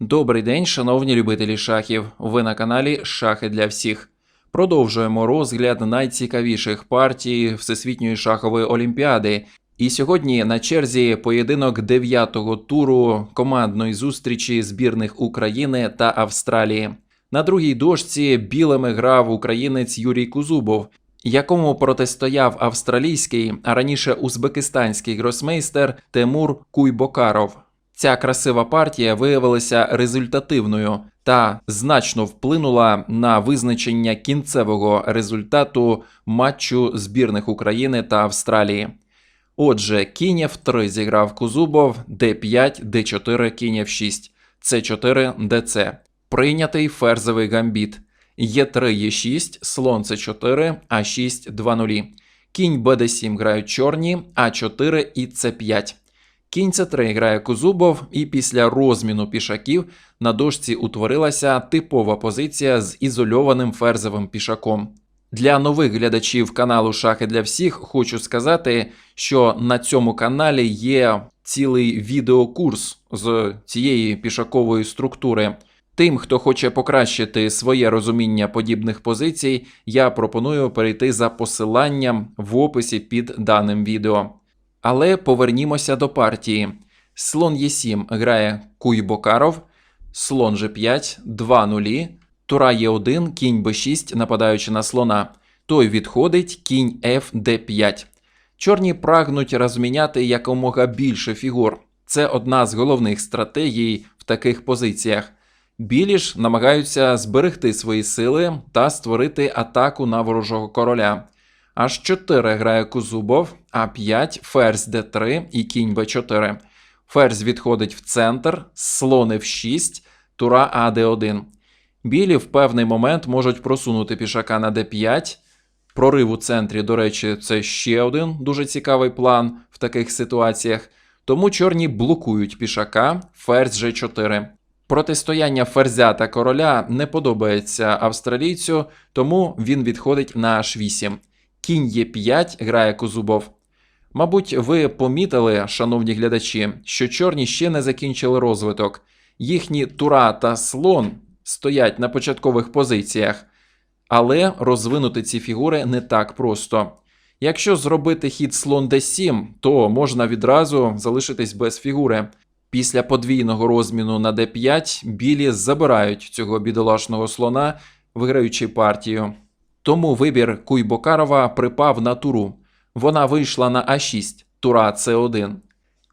Добрий день, шановні любителі шахів. Ви на каналі Шахи для всіх. Продовжуємо розгляд найцікавіших партій Всесвітньої шахової олімпіади. І сьогодні на черзі поєдинок дев'ятого туру командної зустрічі збірних України та Австралії. На другій дошці білими грав українець Юрій Кузубов, якому протистояв австралійський, а раніше узбекистанський гросмейстер Тимур Куйбокаров. Ця красива партія виявилася результативною та значно вплинула на визначення кінцевого результату матчу збірних України та Австралії. Отже, кінь F3 зіграв Кузубов, Д5, Д4, кінь F6, С4, ДЦ. Прийнятий ферзовий гамбіт. Е3, Е6, слон С4, А6, 2-0. Кінь БД7 грають чорні, А4 і С5. Кінь С3 грає Кузубов, і після розміну пішаків на дошці утворилася типова позиція з ізольованим ферзовим пішаком. Для нових глядачів каналу Шахи для всіх хочу сказати, що на цьому каналі є цілий відеокурс з цієї пішакової структури. Тим, хто хоче покращити своє розуміння подібних позицій, я пропоную перейти за посиланням в описі під даним відео. Але повернімося до партії. Слон Е7 грає Куйбокаров, слон G5, 2 нулі, тура Е1, кінь Б6, нападаючи на слона. Той відходить, кінь Ф5. Чорні прагнуть розміняти якомога більше фігур. Це одна з головних стратегій в таких позиціях. Білі ж намагаються зберегти свої сили та створити атаку на ворожого короля. H4 грає Кузубов, А5, ферзь Д3 і кінь Б4. Ферзь відходить в центр, слон F6, тура АД1. Білі в певний момент можуть просунути пішака на d5. Прорив у центрі, до речі, це ще один дуже цікавий план в таких ситуаціях. Тому чорні блокують пішака, ферзь G4. Протистояння ферзя та короля не подобається австралійцю, тому він відходить на H8. Кінь Е5 грає Кузубов. Мабуть, ви помітили, шановні глядачі, що чорні ще не закінчили розвиток. Їхні тура та слон стоять на початкових позиціях, але розвинути ці фігури не так просто. Якщо зробити хід слон d7, то можна відразу залишитись без фігури. Після подвійного розміну на d5 білі забирають цього бідолашного слона, виграючи партію. Тому вибір Куйбокарова припав на туру. Вона вийшла на А6, тура С1.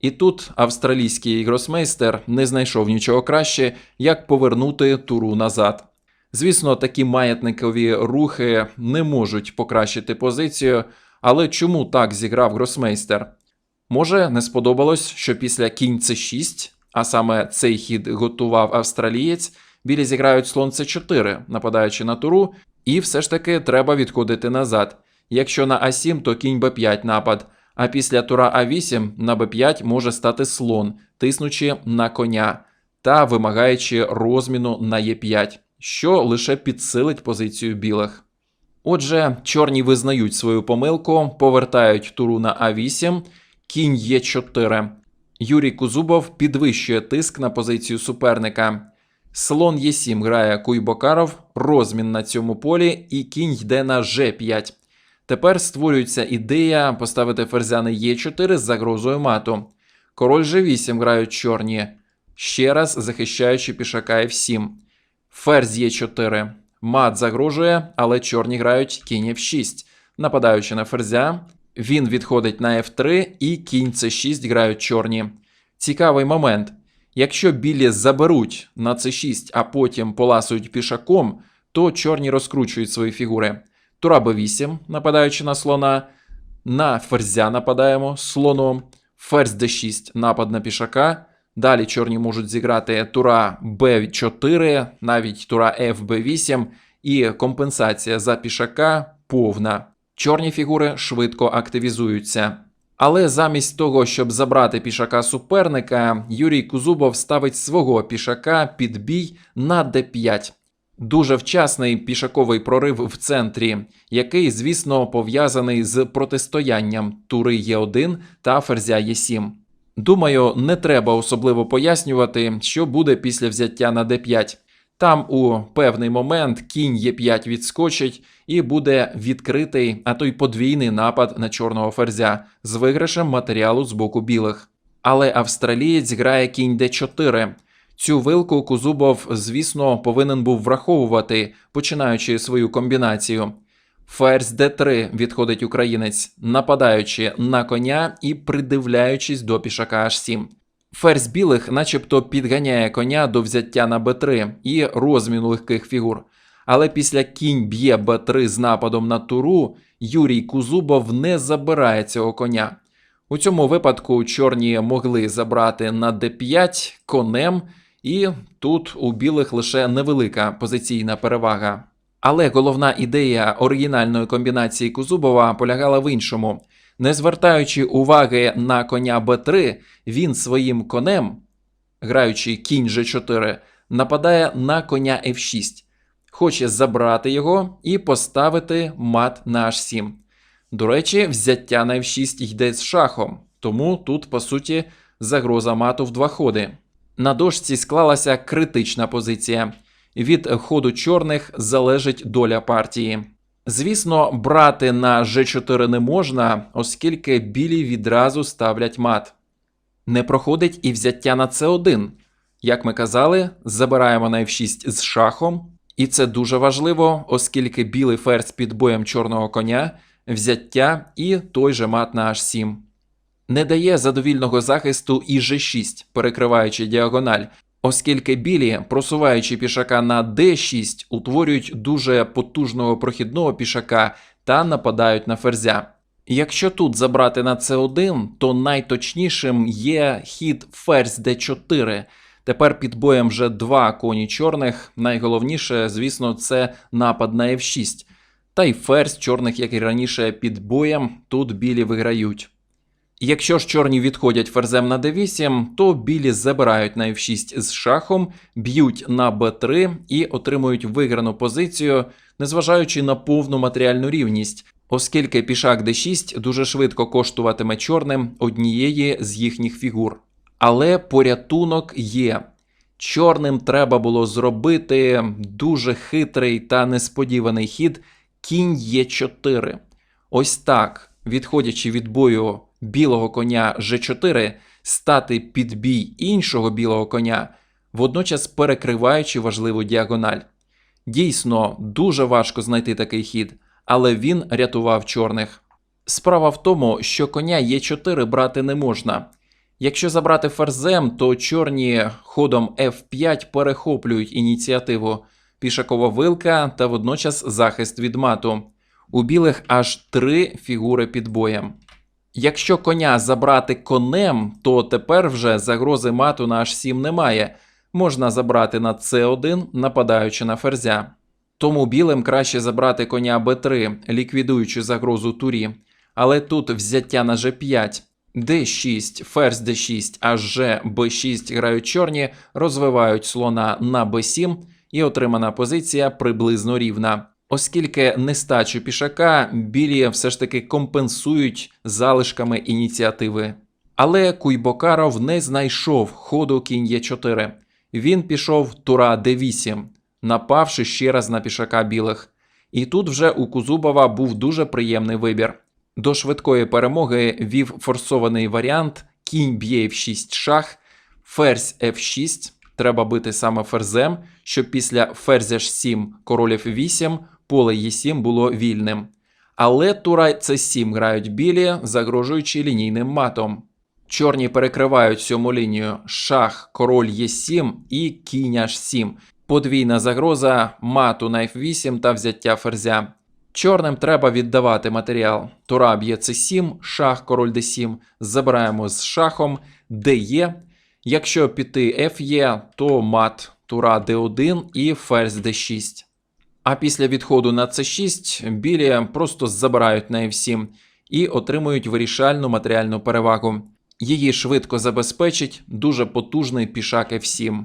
І тут австралійський гросмейстер не знайшов нічого краще, як повернути туру назад. Звісно, такі маятникові рухи не можуть покращити позицію, але чому так зіграв гросмейстер? Може, не сподобалось, що після кінь С6, а саме цей хід готував австралієць, білі зіграють слон С4, нападаючи на туру, і все ж таки треба відходити назад. Якщо на А7, то кінь Б5 напад, а після тура А8 на Б5 може стати слон, тиснучи на коня та вимагаючи розміну на Е5, що лише підсилить позицію білих. Отже, чорні визнають свою помилку, повертають туру на А8, кінь Е4. Юрій Кузубов підвищує тиск на позицію суперника. Слон Е7 грає Куйбокаров, розмін на цьому полі, і кінь йде на Ж5. Тепер створюється ідея поставити ферзя на Е4 з загрозою мату. Король G8 грають чорні, ще раз захищаючи пішака F7. Ферзь Е4. Мат загрожує, але чорні грають кінь F6. Нападаючи на ферзя, він відходить на F3 і кінь С6 грають чорні. Цікавий момент. Якщо білі заберуть на С6, а потім поласують пішаком, то чорні розкручують свої фігури. Тура Б8, нападаючи на слона, на ферзя нападаємо слоном, ферзь Д6, напад на пішака. Далі чорні можуть зіграти тура Б4, навіть тура ФБ8, і компенсація за пішака повна. Чорні фігури швидко активізуються. Але замість того, щоб забрати пішака суперника, Юрій Кузубов ставить свого пішака під бій на d5. Дуже вчасний пішаковий прорив в центрі, який, звісно, пов'язаний з протистоянням тури Е1 та ферзя Е7. Думаю, не треба особливо пояснювати, що буде після взяття на d5. Там у певний момент кінь Е5 відскочить і буде відкритий, а то й подвійний напад на чорного ферзя з виграшем матеріалу з боку білих. Але австралієць грає кінь d4. Цю вилку Кузубов, звісно, повинен був враховувати, починаючи свою комбінацію. Ферзь d3 відходить українець, нападаючи на коня і придивляючись до пішака h7. Ферзь білих начебто підганяє коня до взяття на b3 і розміну легких фігур. Але після кінь б'є b3 з нападом на туру, Юрій Кузубов не забирає цього коня. У цьому випадку чорні могли забрати на d5 конем, і тут у білих лише невелика позиційна перевага. Але головна ідея оригінальної комбінації Кузубова полягала в іншому. Не звертаючи уваги на коня Б3, він своїм конем, граючи кінь G4, нападає на коня F6, хоче забрати його і поставити мат на H7. До речі, взяття на F6 йде з шахом, тому тут, по суті, загроза мату в два ходи. На дошці склалася критична позиція. Від ходу чорних залежить доля партії. Звісно, брати на G4 не можна, оскільки білі відразу ставлять мат. Не проходить і взяття на C1. Як ми казали, забираємо на F6 з шахом, і це дуже важливо, оскільки білий ферзь під боєм чорного коня, взяття і той же мат на H7. Не дає задовільного захисту і G6, перекриваючи діагональ, оскільки білі, просуваючи пішака на d6, утворюють дуже потужного прохідного пішака та нападають на ферзя. Якщо тут забрати на c1, то найточнішим є хід ферзь d4. Тепер під боєм вже два коні чорних. Найголовніше, звісно, це напад на f6. Та й ферзь чорних, як і раніше, під боєм, тут білі виграють. Якщо ж чорні відходять ферзем на d8, то білі забирають на f6 з шахом, б'ють на b3 і отримують виграну позицію, незважаючи на повну матеріальну рівність, оскільки пішак d6 дуже швидко коштуватиме чорним однієї з їхніх фігур. Але порятунок є. Чорним треба було зробити дуже хитрий та несподіваний хід кінь Е4. Ось так, відходячи від бою білого коня G4 стати під бій іншого білого коня, водночас перекриваючи важливу діагональ. Дійсно, дуже важко знайти такий хід, але він рятував чорних. Справа в тому, що коня Е4 брати не можна. Якщо забрати ферзем, то чорні ходом F5 перехоплюють ініціативу, пішакова вилка та водночас захист від мату. У білих аж три фігури під боєм. Якщо коня забрати конем, то тепер вже загрози мату на H7 немає. Можна забрати на C1, нападаючи на ферзя. Тому білим краще забрати коня b3, ліквідуючи загрозу турі. Але тут взяття на g5, d6, ферзь d6, аж g, b6 грають чорні, розвивають слона на b7, і отримана позиція приблизно рівна. Оскільки нестачу пішака білі все ж таки компенсують залишками ініціативи. Але Куйбокаров не знайшов ходу кінь Е4. Він пішов тура d8, напавши ще раз на пішака білих. І тут вже у Кузубова був дуже приємний вибір. До швидкої перемоги вів форсований варіант кінь б'є f6 шах, ферзь f6. Треба бити саме ферзем, щоб після ферзя h7 король f8 поле Е7 було вільним. Але тура С7 грають білі, загрожуючи лінійним матом. Чорні перекривають сьому лінію шах, король Е7 і кінь H7. Подвійна загроза мату на F8 та взяття ферзя. Чорним треба віддавати матеріал. Тура б'є С7, шах, король d7, забираємо з шахом, Д. Якщо піти Ф є, то мат тура d1 і ферзь d6. А після відходу на c6 білі просто забирають на f7 і отримують вирішальну матеріальну перевагу. Її швидко забезпечить дуже потужний пішак f7.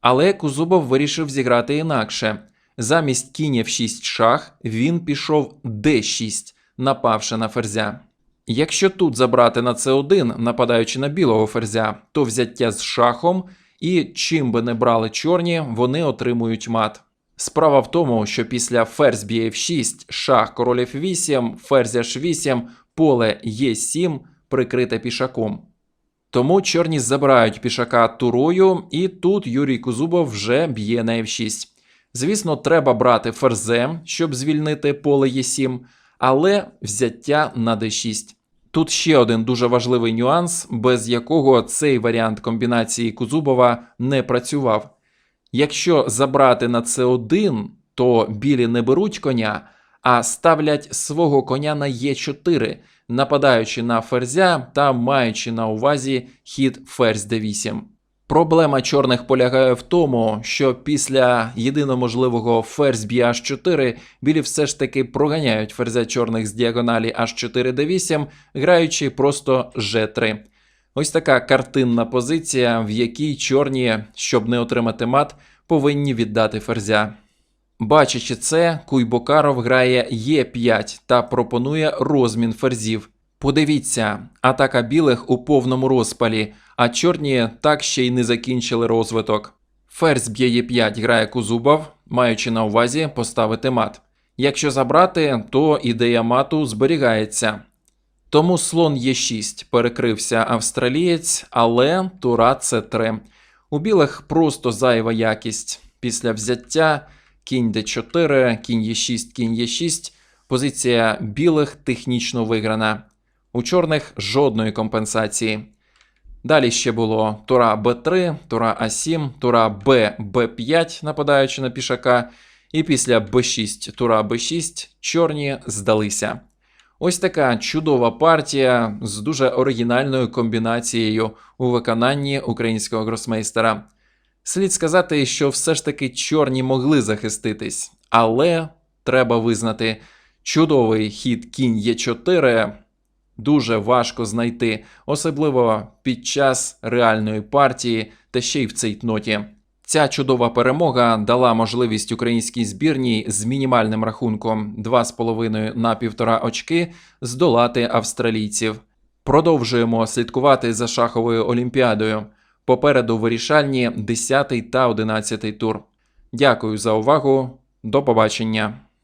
Але Кузубов вирішив зіграти інакше. Замість кінь f6 шах він пішов d6, напавши на ферзя. Якщо тут забрати на С1, нападаючи на білого ферзя, то взяття з шахом, і чим би не брали чорні, вони отримують мат. Справа в тому, що після ферзь б'є F6, шах король F8, ферзь H8, поле Е7 прикрите пішаком. Тому чорні забирають пішака турою, і тут Юрій Кузубов вже б'є на F6. Звісно, треба брати ферзем, щоб звільнити поле Е7, але взяття на d6. Тут ще один дуже важливий нюанс, без якого цей варіант комбінації Кузубова не працював. Якщо забрати на С1, то білі не беруть коня, а ставлять свого коня на Е4, нападаючи на ферзя та маючи на увазі хід ферзь d8. Проблема чорних полягає в тому, що після єдино можливого ферзь б'є h4 білі все ж таки проганяють ферзя чорних з діагоналі h4 d8, граючи просто g3. Ось така картинна позиція, в якій чорні, щоб не отримати мат, повинні віддати ферзя. Бачачи це, Куйбокаров грає Е5 та пропонує розмін ферзів. Подивіться, атака білих у повному розпалі, а чорні так ще й не закінчили розвиток. Ферзь б'є Е5 грає Кузубов, маючи на увазі поставити мат. Якщо забрати, то ідея мату зберігається. Тому слон Е6 перекрився австралієць, але тура С3. У білих просто зайва якість. Після взяття кінь d4, кінь Е6, кінь Е6. Позиція білих технічно виграна. У чорних жодної компенсації. Далі ще було тура Б3, тура А7, тура Б, Б5, нападаючи на пішака, і після Б6, тура Б6 чорні здалися. Ось така чудова партія з дуже оригінальною комбінацією у виконанні українського гросмейстера. Слід сказати, що все ж таки чорні могли захиститись, але треба визнати, чудовий хід кінь Е4 дуже важко знайти, особливо під час реальної партії та ще й в цей ноті. Ця чудова перемога дала можливість українській збірній з мінімальним рахунком 2,5 на 1,5 очки здолати австралійців. Продовжуємо слідкувати за шаховою олімпіадою. Попереду вирішальні 10 та 11 тур. Дякую за увагу. До побачення.